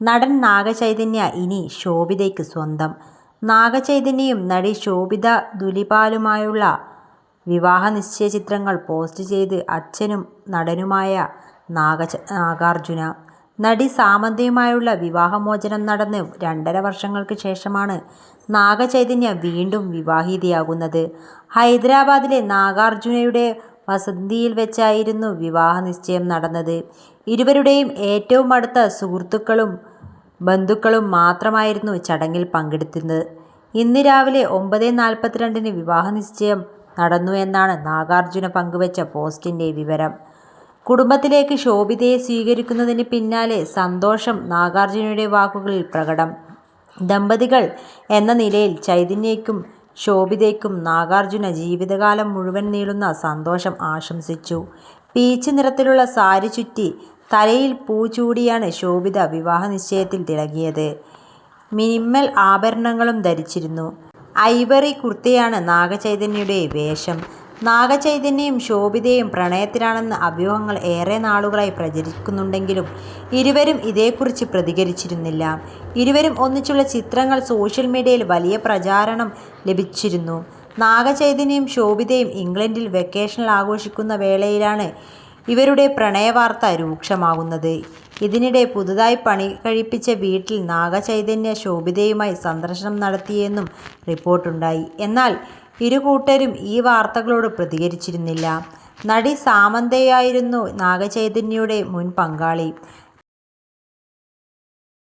നടൻ നാഗചൈതന്യ ഇനി ശോഭിതയ്ക്ക് സ്വന്തം. നാഗചൈതന്യയും നടി ശോഭിത ദുലിപാലുമായുള്ള വിവാഹ നിശ്ചയ ചിത്രങ്ങൾ പോസ്റ്റ് ചെയ്ത് അച്ഛനും നടനുമായ നാഗാർജുന. നടി സാമന്തയുമായുള്ള വിവാഹമോചനം നടന്ന് രണ്ടര വർഷങ്ങൾക്ക് ശേഷമാണ് നാഗചൈതന്യ വീണ്ടും വിവാഹിതയാകുന്നത്. ഹൈദരാബാദിലെ നാഗാർജുനയുടെ വസന്തിയിൽ വെച്ചായിരുന്നു വിവാഹ നിശ്ചയം നടന്നത്. ഇരുവരുടെയും ഏറ്റവും അടുത്ത സുഹൃത്തുക്കളും ബന്ധുക്കളും മാത്രമായിരുന്നു ചടങ്ങിൽ പങ്കെടുത്തിരുന്നത് ഇന്ന് രാവിലെ ഒമ്പതേ നാൽപ്പത്തിരണ്ടിന് വിവാഹനിശ്ചയം നടന്നു എന്നാണ് നാഗാർജുന പങ്കുവച്ച പോസ്റ്റിന്റെ വിവരം. കുടുംബത്തിലേക്ക് ശോഭിതയെ സ്വീകരിക്കുന്നതിന് പിന്നാലെ സന്തോഷം നാഗാർജുനയുടെ വാക്കുകളിൽ പ്രകടം. ദമ്പതികൾ എന്ന നിലയിൽ ചൈതന്യയ്ക്കും ശോഭിതയ്ക്കും നാഗാർജുന ജീവിതകാലം മുഴുവൻ നീളുന്ന സന്തോഷം ആശംസിച്ചു. പീച്ച് നിറത്തിലുള്ള സാരി ചുറ്റി തലയിൽ പൂ ചൂടിയാണ് ശോഭിത വിവാഹനിശ്ചയത്തിൽ തിളങ്ങിയത്. മിനിമൽ ആഭരണങ്ങളും ധരിച്ചിരുന്നു. ഐവറി കുർത്തയാണ് നാഗചൈതന്യയുടെ വേഷം. നാഗചൈതന്യയും ശോഭിതയും പ്രണയത്തിലാണെന്ന അഭ്യൂഹങ്ങൾ ഏറെ നാളുകളായി പ്രചരിക്കുന്നുണ്ടെങ്കിലും ഇരുവരും ഇതേക്കുറിച്ച് പ്രതികരിച്ചിരുന്നില്ല. ഇരുവരും ഒന്നിച്ചുള്ള ചിത്രങ്ങൾ സോഷ്യൽ മീഡിയയിൽ വലിയ പ്രചാരണം ലഭിച്ചിരുന്നു. നാഗചൈതന്യയും ശോഭിതയും ഇംഗ്ലണ്ടിൽ വെക്കേഷനിൽ ആഘോഷിക്കുന്ന വേളയിലാണ് ഇവരുടെ പ്രണയവാർത്ത രൂക്ഷമാകുന്നത്. ഇതിനിടെ പുതുതായി പണികഴിപ്പിച്ച വീട്ടിൽ നാഗചൈതന്യ ശോഭിതയുമായി സന്ദർശനം നടത്തിയെന്നും റിപ്പോർട്ടുണ്ടായി. എന്നാൽ ഇരുകൂട്ടരും ഈ വാർത്തകളോട് പ്രതികരിച്ചിരുന്നില്ല. നടി സാമന്തയായിരുന്നു നാഗചൈതന്യയുടെ മുൻ പങ്കാളി.